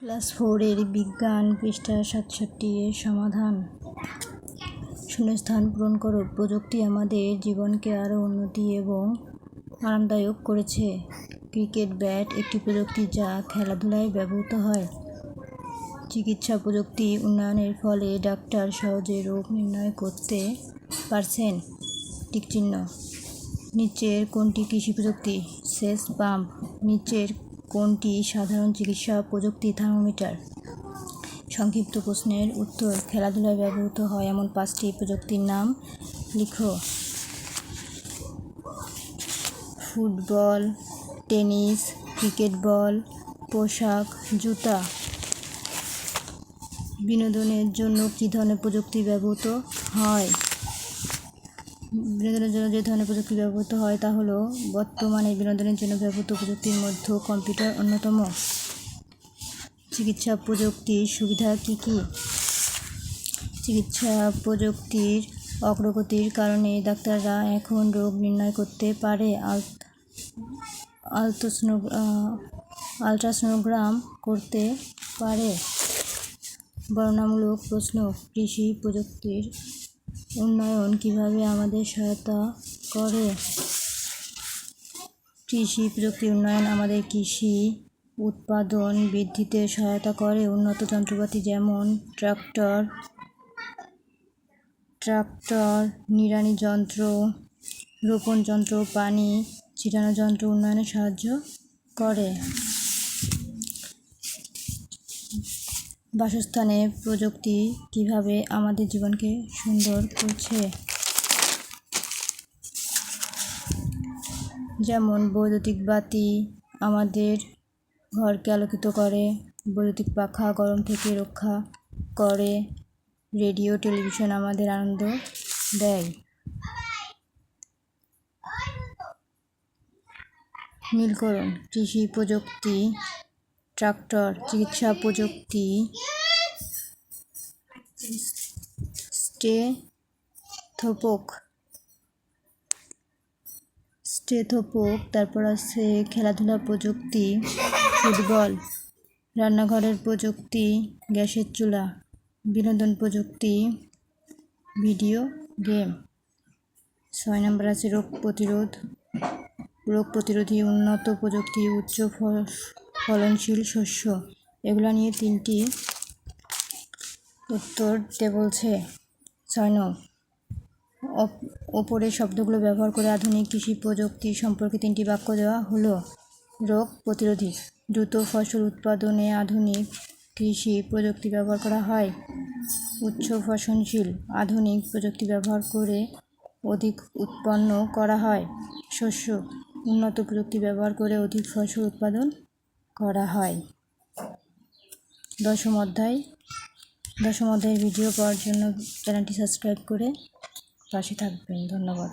Class ফোরের বিজ্ঞান পৃষ্ঠা সাতষট্টি এর সমাধান। শূন্যস্থান পূরণ করো। প্রযুক্তি আমাদের জীবনকে আরও উন্নতি এবং আরামদায়ক করেছে। ক্রিকেট ব্যাট একটি প্রযুক্তি যা খেলাধুলায় ব্যবহৃত হয়। চিকিৎসা প্রযুক্তি উন্নয়নের ফলে ডাক্তার সহজে রোগ নির্ণয় করতে পারছেন। টিকচিহ্ন। নিচের কোনটি কৃষি প্রযুক্তি? সেচ পাম্প। নিচের কোনটি সাধারণ চিকিৎসা প্রযুক্তি থার্মোমিটার? সংক্ষিপ্ত প্রশ্নের উত্তর। খেলাধুলায় ব্যবহৃত হয় এমন পাঁচটি প্রযুক্তির নাম লিখো। ফুটবল, টেনিস, ক্রিকেট বল, পোশাক, জুতা। বিনোদনের জন্য কী ধরনের প্রযুক্তি ব্যবহৃত হয়? বিনোদনের জন্য যে ধরনের প্রযুক্তি ব্যবহৃত হয় তা হলো বর্তমানে বিনোদনের জন্য ব্যবহৃত প্রযুক্তির মধ্যে কম্পিউটার অন্যতম। চিকিৎসা প্রযুক্তির সুবিধা কী কী? চিকিৎসা প্রযুক্তির অগ্রগতির কারণে ডাক্তাররা এখন রোগ নির্ণয় করতে পারে। আলট্রাসোনো আলট্রাসোনোগ্রাম করতে পারে। বর্ণনামূলক প্রশ্ন, কৃষি প্রযুক্তির উন্নয়ন কীভাবে আমাদের সহায়তা করে? কৃষি প্রযুক্তি উন্নয়ন আমাদের কৃষি, উৎপাদন বৃদ্ধিতে সহায়তা করে। উন্নত যন্ত্রপাতি যেমন ট্রাক্টর ট্রাক্টর, নিড়ানি যন্ত্র, রোপণ যন্ত্র, পানি ছিটানো যন্ত্র উন্নয়নে সাহায্য করে। বাসস্থানে প্রযুক্তি কীভাবে আমাদের জীবনকে সুন্দর করছে? যেমন বৈদ্যুতিক বাতি আমাদের ঘরকে আলোকিত করে, বৈদ্যুতিক পাখা গরম থেকে রক্ষা করে, রেডিও, টেলিভিশন আমাদের আনন্দ দেয়। নীলকরণ কৃষি প্রযুক্তি ট্রাক্টর, চিকিৎসা প্রযুক্তি স্টেথোপোক স্টেথোপোক, তারপর আছে খেলাধুলা প্রযুক্তি, ফুটবল, রান্নাঘরের প্রযুক্তি, গ্যাসের চুলা, বিনোদন প্রযুক্তি, ভিডিও গেম। ছয় নম্বর আছে রোগ প্রতিরোধ, রোগ প্রতিরোধী উন্নত প্রযুক্তি, উচ্চ ফলনশীল শস্য। এগুলো নিয়ে তিনটি উত্তর দিতে বলছে, ছয় নং ওপরের শব্দগুলো ব্যবহার করে আধুনিক কৃষি প্রযুক্তি সম্পর্কে তিনটি বাক্য দেওয়া হলো, রোগ প্রতিরোধী। দ্রুত ফসল উৎপাদনে আধুনিক কৃষি প্রযুক্তি ব্যবহার করা হয়। উচ্চ ফসলশীল আধুনিক প্রযুক্তি ব্যবহার করে অধিক উৎপন্ন করা হয়। শস্য উন্নত প্রযুক্তি ব্যবহার করে অধিক ফসল উৎপাদন করা হয়। দশম অধ্যায়। দশম অধ্যায়ের ভিডিও পাওয়ার জন্য চ্যানেলটি সাবস্ক্রাইব করে পাশে থাকবেন। ধন্যবাদ।